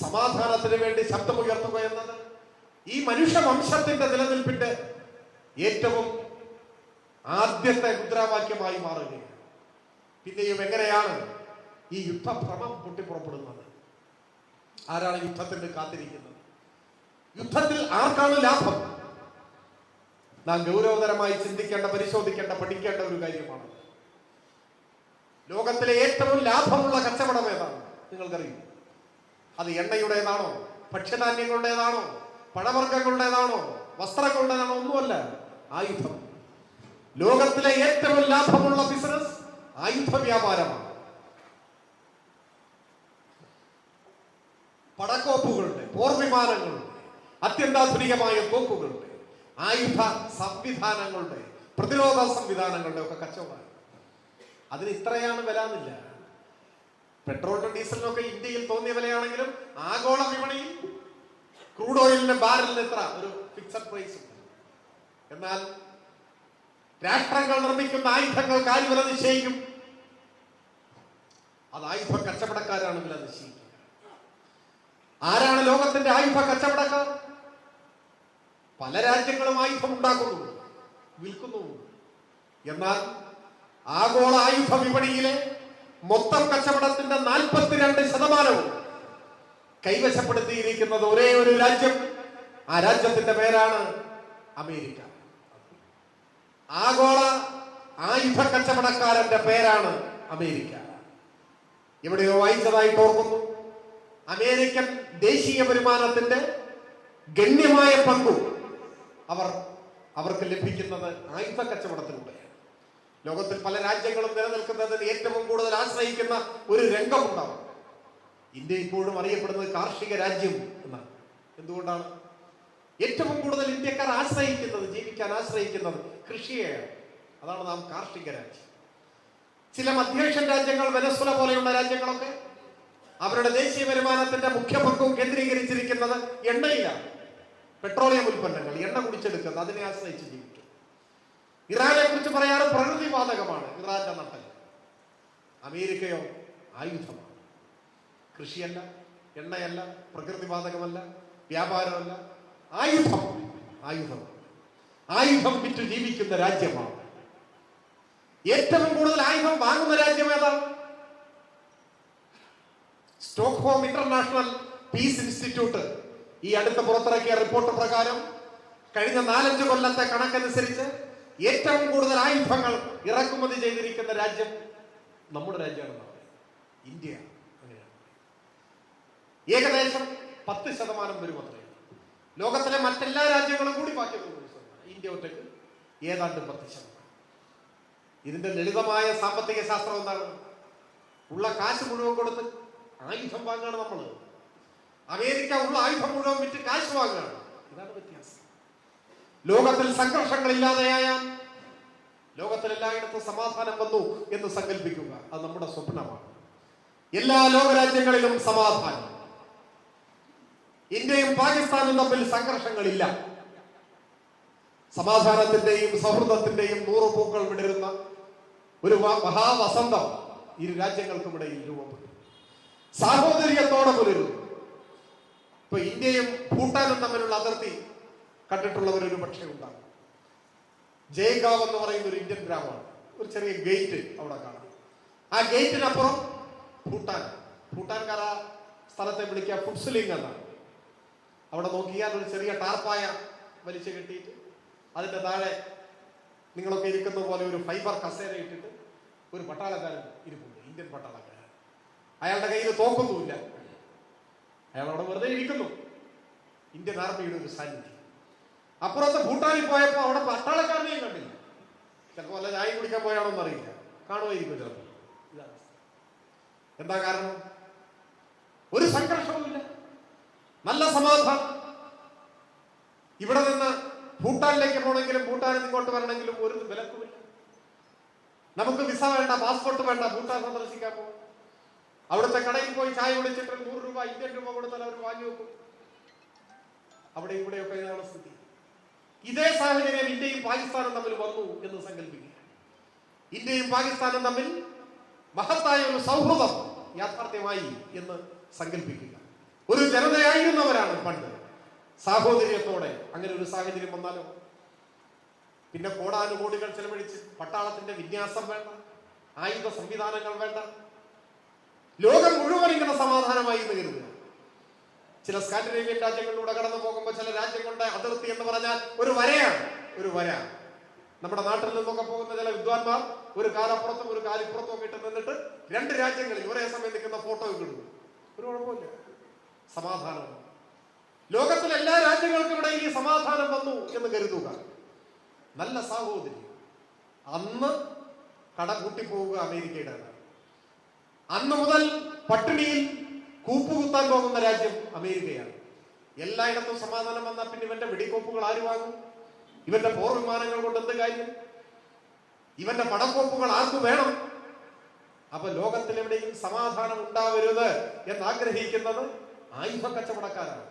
സമാധാനത്തിന് വേണ്ടി ശബ്ദമുയർത്തുക എന്നത് ഈ മനുഷ്യ വംശത്തിന്റെ നിലനിൽപ്പിന്റെ ഏറ്റവും ആദ്യത്തെ മുദ്രാവാക്യമായി മാറുകയാണ്. പിന്നെയും എങ്ങനെയാണ് ഈ യുദ്ധഭ്രമം പൊട്ടിപ്പുറപ്പെടുന്നത്? ആരാണ് യുദ്ധത്തിന് കാത്തിരിക്കുന്നത്? യുദ്ധത്തിൽ ആർക്കാണ് ലാഭം? നാം ഗൗരവതരമായി ചിന്തിക്കേണ്ട പരിശോധിക്കേണ്ട പഠിക്കേണ്ട ഒരു കാര്യമാണ്. ലോകത്തിലെ ഏറ്റവും ലാഭമുള്ള കച്ചവടം ഏതാണ്? നിങ്ങൾക്കറിയും അത് എണ്ണയുടേതാണോ? ഭക്ഷ്യധാന്യങ്ങളുടേതാണോ? പഴവർഗങ്ങളുടേതാണോ? വസ്ത്രങ്ങളുടേതാണോ? ഒന്നുമല്ല. ആയുധം. ലോകത്തിലെ ഏറ്റവും ലാഭമുള്ള ബിസിനസ് ആയുധ വ്യാപാരമാണ് പടക്കോപ്പുകളുടെ പോർവിമാനങ്ങളുടെ അത്യന്താധുനികമായ തോക്കുകളുടെ ആയുധ സംവിധാനങ്ങളുടെ പ്രതിരോധ സംവിധാനങ്ങളുടെ ഒക്കെ കച്ചവടമാണ് അതിന് ഇത്രയാണ് വില എന്നില്ല. പെട്രോളിനും ഡീസലിനും ഒക്കെ ഇന്ത്യയിൽ തോന്നിയ വിലയാണെങ്കിലും ആഗോള വിപണിയിൽ ക്രൂഡ് ഓയിലിന്റെ ബാരലിന് എത്ര ഒരു ഫിക്സഡ് പ്രൈസ് ഉണ്ട്. എന്നാൽ രാഷ്ട്രങ്ങൾ നിർമ്മിക്കുന്ന ആയുധങ്ങൾ കാര്യവില വില നിശ്ചയിക്കും? അത് ആയുധ കച്ചവടക്കാരാണ് വില നിശ്ചയിക്കുക. ആരാണ് ലോകത്തിന്റെ ആയുധ കച്ചവടക്കാർ? പല രാജ്യങ്ങളും ആയുധം ഉണ്ടാക്കുന്നു വിൽക്കുന്നു. എന്നാൽ ആഗോള ആയുധ വിപണിയിലെ മൊത്തം കച്ചവടത്തിന്റെ നാൽപ്പത്തിരണ്ട് ശതമാനവും കൈവശപ്പെടുത്തിയിരിക്കുന്നത് ഒരേ ഒരു രാജ്യം. ആ രാജ്യത്തിന്റെ പേരാണ് അമേരിക്ക. ആഗോള ആയുധ കച്ചവടക്കാരന്റെ പേരാണ് അമേരിക്ക. എവിടെയോ വായിച്ചതായിട്ട് ഓർക്കുന്നു അമേരിക്കൻ ദേശീയ വരുമാനത്തിന്റെ ഗണ്യമായ പങ്കും അവർ അവർക്ക് ലഭിക്കുന്നത് ആയുധ കച്ചവടത്തിലൂടെയാണ്. ലോകത്തിൽ പല രാജ്യങ്ങളും നിലനിൽക്കുന്നതിന് ഏറ്റവും കൂടുതൽ ആശ്രയിക്കുന്ന ഒരു രംഗമുണ്ടാവും. ഇന്ത്യ ഇപ്പോഴും അറിയപ്പെടുന്നത് കാർഷിക രാജ്യം എന്നാണ്. എന്തുകൊണ്ടാണ്? ഏറ്റവും കൂടുതൽ ഇന്ത്യക്കാർ ആശ്രയിക്കുന്നത് ജീവിക്കാൻ ആശ്രയിക്കുന്നത് കൃഷിയെയാണ്. അതാണ് നാം കാർഷിക രാജ്യം. ചില മധ്യേഷ്യൻ രാജ്യങ്ങൾ വെനസ്വല പോലെയുള്ള രാജ്യങ്ങളൊക്കെ അവരുടെ ദേശീയ വരുമാനത്തിന്റെ മുഖ്യ പങ്കും കേന്ദ്രീകരിച്ചിരിക്കുന്നത് എണ്ണയിലാണ്. പെട്രോളിയം ഉൽപ്പന്നങ്ങൾ എണ്ണ കുടിച്ചെടുക്കുന്നത് അതിനെ ആശ്രയിച്ച് ജീവിക്കും ഇറാനെ കുറിച്ച് പറയാറ് പ്രകൃതിവാതകമാണ്. ഇറാന്റെ നട്ടൽ അമേരിക്കയോ ആയുധമാണ്. കൃഷിയല്ല എണ്ണയല്ല പ്രകൃതിവാതകമല്ല വ്യാപാരമല്ല ആയുധം. ആയുധം. ആയുധം വിറ്റ് ജീവിക്കുന്ന രാജ്യമാണ്. ഏറ്റവും കൂടുതൽ ആയുധം വാങ്ങുന്ന രാജ്യം ഏതാണ് സ്റ്റോക്ക്ഹോം ഇന്റർനാഷണൽ പീസ് ഇൻസ്റ്റിറ്റ്യൂട്ട്. ഈ അടുത്ത് പുറത്തിറക്കിയ റിപ്പോർട്ട് പ്രകാരം കഴിഞ്ഞ നാലഞ്ച് കൊല്ലത്തെ കണക്കനുസരിച്ച് ഏറ്റവും കൂടുതൽ ആയുധങ്ങൾ ഇറക്കുമതി ചെയ്തിരിക്കുന്ന രാജ്യം നമ്മുടെ രാജ്യമാണ് ഇന്ത്യ. ഏകദേശം പത്ത് ശതമാനം വരും അത്രയും ലോകത്തിലെ മറ്റെല്ലാ രാജ്യങ്ങളും കൂടി ബാക്കി. ഇന്ത്യ ഒറ്റയ്ക്ക് ഏതാണ്ട് പത്ത് ശതമാനം. ഇതിന്റെ ലളിതമായ സാമ്പത്തിക ശാസ്ത്രം എന്താണ്? ഉള്ള കാശ് മുഴുവൻ കൊടുത്ത് ആയുധം വാങ്ങാണ് നമ്മൾ അമേരിക്ക ഉള്ള ആയുധം മുഴുവൻ വിറ്റ് കാശ് വാങ്ങുകയാണ് ഇതാണ് വ്യത്യാസം. ലോകത്തിൽ സംഘർഷങ്ങൾ ഇല്ലാതെയായാൽ ലോകത്തിൽ എല്ലായിടത്തും സമാധാനം വന്നു എന്ന് സങ്കല്പിക്കുക അത് നമ്മുടെ സ്വപ്നമാണ്. എല്ലാ ലോകരാജ്യങ്ങളിലും സമാധാനം. ഇന്ത്യയും പാകിസ്ഥാനും തമ്മിൽ സംഘർഷങ്ങളില്ല. സമാധാനത്തിന്റെയും സൗഹൃദത്തിന്റെയും നൂറ് പൂക്കൾ വിടരുന്ന ഒരു മഹാവസന്തം ഇരു രാജ്യങ്ങൾക്കും ഇടയിൽ രൂപപ്പെട്ടു. സാഹോദര്യത്തോടെ പുലരുന്നു. ഇപ്പൊ ഇന്ത്യയും ഭൂട്ടാനും തമ്മിലുള്ള അതിർത്തി കണ്ടിട്ടുള്ളവർ ഒരു പക്ഷേ ഉണ്ടാകും. ജയ്ഗാവ് എന്ന് പറയുന്ന ഒരു ഇന്ത്യൻ ഗ്രാമമാണ്. ഒരു ചെറിയ ഗേറ്റ് അവിടെ കാണാം. ആ ഗേറ്റിനപ്പുറം ഭൂട്ടാൻ. ഭൂട്ടാൻകാർ ആ സ്ഥലത്തെ വിളിക്കുക ഫുഡ്സ്ലിംഗ് എന്നാണ്. അവിടെ നോക്കിയാൽ ഒരു ചെറിയ ടാർപ്പായ വലിച്ചു കെട്ടിയിട്ട് അതിന്റെ താഴെ നിങ്ങളൊക്കെ ഇരിക്കുന്ന പോലെ ഒരു ഫൈബർ കസേര ഇട്ടിട്ട് ഒരു പട്ടാളക്കാരൻ ഇരിപ്പുണ്ട്. ഇന്ത്യൻ പട്ടാളക്കാരൻ. അയാളുടെ കയ്യിൽ തോക്കൊന്നുമില്ല അയാൾ അവിടെ വെറുതെ ഇരിക്കുന്നു. ഇന്ത്യൻ ആർമിയുടെ ഒരു സാന്നിധ്യം അപ്പുറത്ത് ഭൂട്ടാനിൽ പോയപ്പോൾ അവിടെ പട്ടാളക്കാരനെയും കണ്ടില്ല. ചിലപ്പോൾ വല്ല ചായ കുടിക്കാൻ പോയാണോ എന്നറിയില്ല കാണുമായിരിക്കും ചിലപ്പോൾ എന്താ കാരണം? ഒരു സംഘർഷവുമില്ല. നല്ല സമാധാനം. ഇവിടെ നിന്ന് ഭൂട്ടാനിലേക്ക് പോകണമെങ്കിലും ഭൂട്ടാനിൽ ഇങ്ങോട്ട് വരണമെങ്കിലും ഒരു വിലക്കുമില്ല. നമുക്ക് വിസ വേണ്ട പാസ്പോർട്ട് വേണ്ട ഭൂട്ടാൻ സന്ദർശിക്കാൻ പോകും അവിടുത്തെ കടയിൽ പോയി ചായ കുടിച്ചിട്ട് നൂറ് രൂപ ഇന്ത്യൻ രൂപ കൊടുത്താൽ അവർ വാങ്ങി വെക്കും അവിടെ ഇവിടെയൊക്കെ ഇതാണ് സ്ഥിതി. ഇതേ സാഹചര്യം ഇന്ത്യയും പാകിസ്ഥാനും തമ്മിൽ വന്നു എന്ന് സങ്കല്പിക്കുക ഇന്ത്യയും പാകിസ്ഥാനും തമ്മിൽ മഹത്തായ ഒരു സൗഹൃദം യാഥാർത്ഥ്യമായി എന്ന് സങ്കല്പിക്കുക ഒരു ജനതയായിരുന്നവരാണ് പണ്ട്. സാഹോദര്യത്തോടെ അങ്ങനെ ഒരു സാഹചര്യം വന്നാലോ? പിന്നെ കോടാനുകോടികൾ ചെലവഴിച്ച് പട്ടാളത്തിന്റെ വിന്യാസം വേണ്ട ആയുധ സംവിധാനങ്ങൾ വേണ്ട. ലോകം മുഴുവൻ ഇങ്ങനെ സമാധാനമായി എന്ന് കരുതുക ചില സ്കാൻഡിനേവിയൻ രാജ്യങ്ങളിലൂടെ കടന്നു പോകുമ്പോൾ ചില രാജ്യങ്ങളുടെ അതിർത്തി എന്ന് പറഞ്ഞാൽ ഒരു വരയാണ് ഒരു വര നമ്മുടെ നാട്ടിൽ നിന്നൊക്കെ പോകുന്ന ചില വിദ്വാൻമാർ ഒരു കാലപ്പുറത്തും ഒരു കാലിപ്പുറത്തും ഒക്കെ ഇട്ട് നിന്നിട്ട് രണ്ട് രാജ്യങ്ങളിൽ ഒരേ സമയം നിൽക്കുന്ന ഫോട്ടോ ഒക്കെ ഇടുന്നു. ഒരു കുഴപ്പമില്ല. സമാധാനം. ലോകത്തിലെ എല്ലാ രാജ്യങ്ങൾക്കും ഇടയിൽ ഈ സമാധാനം വന്നു എന്ന് കരുതുക. നല്ല സാഹോദര്യം. അന്ന് കട കൂട്ടിപ്പോവുക അമേരിക്കയുടെ അന്ന് മുതൽ പട്ടിണിയിൽ കൂപ്പുകുത്താൻ പോകുന്ന രാജ്യം അമേരിക്കയാണ്. എല്ലായിടത്തും സമാധാനം വന്നാൽ പിന്നെ ഇവന്റെ വെടിക്കോപ്പുകൾ ആര് വാങ്ങും? ഇവന്റെ പോർ വിമാനങ്ങൾ കൊണ്ട് എന്ത് കാര്യം? ഇവന്റെ പടക്കോപ്പുകൾ ആർക്ക് വേണം? അപ്പൊ ലോകത്തിൽ എവിടെയും സമാധാനം ഉണ്ടാവരുത് എന്ന് ആഗ്രഹിക്കുന്നത് ആയുധ കച്ചവടക്കാരാണ്.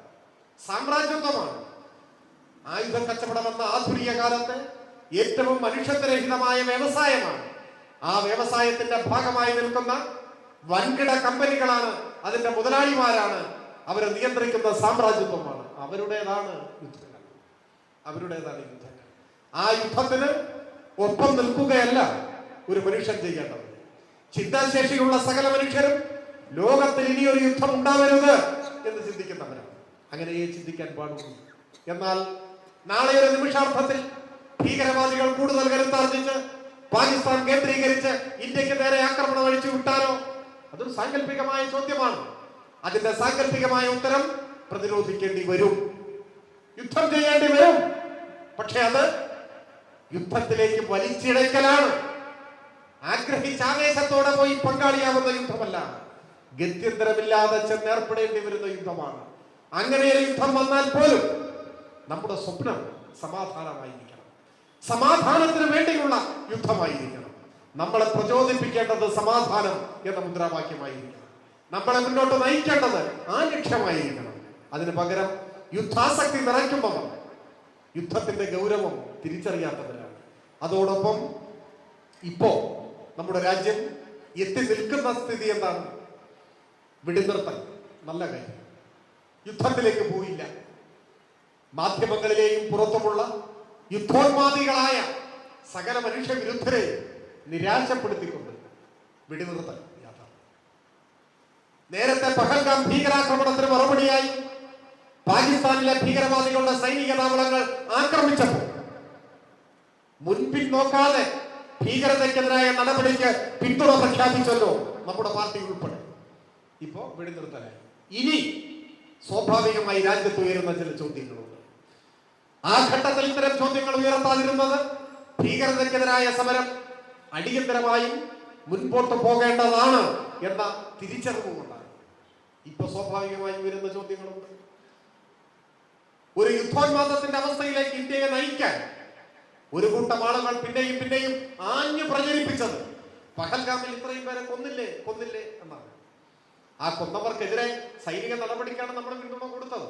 സാമ്രാജ്യത്വമാണ്. ആയുധ കച്ചവടം എന്ന ആധുനിക കാലത്തെ ഏറ്റവും മനുഷ്യത്വരഹിതമായ വ്യവസായമാണ്. ആ വ്യവസായത്തിന്റെ ഭാഗമായി നിൽക്കുന്ന വൻകിട കമ്പനികളാണ് അതിന്റെ മുതലാളിമാരാണ്. അവരെ നിയന്ത്രിക്കുന്ന സാമ്രാജ്യത്വമാണ്. അവരുടേതാണ് യുദ്ധങ്ങൾ. അവരുടേതാണ് യുദ്ധങ്ങൾ. ആ യുദ്ധത്തിന് ഒപ്പം നിൽക്കുകയല്ല ഒരു മനുഷ്യൻ ചെയ്യേണ്ടത്. ചിന്താശേഷിയുള്ള സകല മനുഷ്യരും ലോകത്തിൽ ഇനിയൊരു യുദ്ധം ഉണ്ടാവരുത് എന്ന് ചിന്തിക്കുന്നവരാണ്. അങ്ങനെയേ ചിന്തിക്കാൻ പാടുള്ളൂ. എന്നാൽ നാളെ ഒരു നിമിഷാർത്ഥത്തിൽ ഭീകരവാദികൾ കൂടുതൽ കരുത്താർജിച്ച് പാകിസ്ഥാൻ കേന്ദ്രീകരിച്ച് ഇന്ത്യയ്ക്ക് നേരെ ആക്രമണം അഴിച്ചു വിട്ടാലോ അതൊരു സാങ്കല്പികമായ ചോദ്യമാണ്. അതിന്റെ സാങ്കല്പികമായ ഉത്തരം പ്രതിരോധിക്കേണ്ടി വരും. യുദ്ധം ചെയ്യേണ്ടി വരും. പക്ഷെ അത് യുദ്ധത്തിലേക്ക് വലിച്ചിഴക്കലാണ് ആഗ്രഹിച്ച ആവേശത്തോടെ പോയി പങ്കാളിയാവുന്ന യുദ്ധമല്ല. ഗത്യന്തരമില്ലാതെ ചെന്നേർപ്പെടേണ്ടി വരുന്ന യുദ്ധമാണ്. അങ്ങനെ യുദ്ധം വന്നാൽ പോലും നമ്മുടെ സ്വപ്നം സമാധാനമായിരിക്കണം. സമാധാനത്തിന് വേണ്ടിയുള്ള യുദ്ധമായിരിക്കണം. നമ്മളെ പ്രചോദിപ്പിക്കേണ്ടത് സമാധാനം എന്ന മുദ്രാവാക്യമായിരിക്കണം. നമ്മളെ മുന്നോട്ട് നയിക്കേണ്ടത് ആ ലക്ഷ്യമായിരിക്കണം അതിന് പകരം യുദ്ധാസക്തി നിറയ്ക്കുമ്പോൾ യുദ്ധത്തിന്റെ ഗൗരവം തിരിച്ചറിയാത്തവരാണ്. അതോടൊപ്പം ഇപ്പോ നമ്മുടെ രാജ്യം എത്തി നിൽക്കുന്ന സ്ഥിതി എന്താണ്? വെടിനിർത്തൽ. നല്ല കാര്യം. യുദ്ധത്തിലേക്ക് പോയില്ല. മാധ്യമങ്ങളിലെയും പുറത്തുമുള്ള യുദ്ധോന്മാദികളായ സകല മനുഷ്യവിരുദ്ധരെ നിരാശപ്പെടുത്തിക്കൊണ്ട് വെടിനിർത്തൽ യാത്ര നേരത്തെ പഹൽഗാം ഭീകരാക്രമണത്തിന് മറുപടിയായി പാകിസ്ഥാനിലെ ഭീകരവാദികളുടെ സൈനിക താവളങ്ങൾ ആക്രമിച്ചപ്പോൾ മുൻപിൻ നോക്കാതെ ഭീകരതയ്ക്കെതിരായ നടപടിക്ക് പിന്തുണ പ്രഖ്യാപിച്ചല്ലോ നമ്മുടെ പാർട്ടി ഉൾപ്പെടെ. ഇപ്പോ വെടിനിർത്തലായി ഇനി സ്വാഭാവികമായി രാജ്യത്ത് ഉയരുന്ന ചില ചോദ്യങ്ങളുണ്ട്. ആ ഘട്ടത്തിൽ ഇത്തരം ചോദ്യങ്ങൾ ഉയർത്താതിരുന്നത് ഭീകരതയ്ക്കെതിരായ സമരം അടിയന്തരമായും മുൻപോട്ട് പോകേണ്ടതാണ് എന്ന തിരിച്ചറിവ് കൊണ്ടാണ് ഇപ്പൊ സ്വാഭാവികമായി വരുന്ന ചോദ്യങ്ങളുണ്ട്. ഒരു യുദ്ധോന്മാദത്തിന്റെ അവസ്ഥയിലേക്ക് ഇന്ത്യയെ നയിക്കാൻ ഒരു കൂട്ടം ആളുകൾ പിന്നെയും പിന്നെയും ആഞ്ഞു പ്രചരിപ്പിച്ചത് പഹൽഗാമിൽ ഇത്രയും പേരെ കൊന്നില്ലേ കൊന്നില്ലേ എന്നാണ്. ആ കൊന്നവർക്കെതിരെ സൈനിക നടപടിക്കാണ് നമ്മൾ പിന്തുണ കൊടുത്തത്.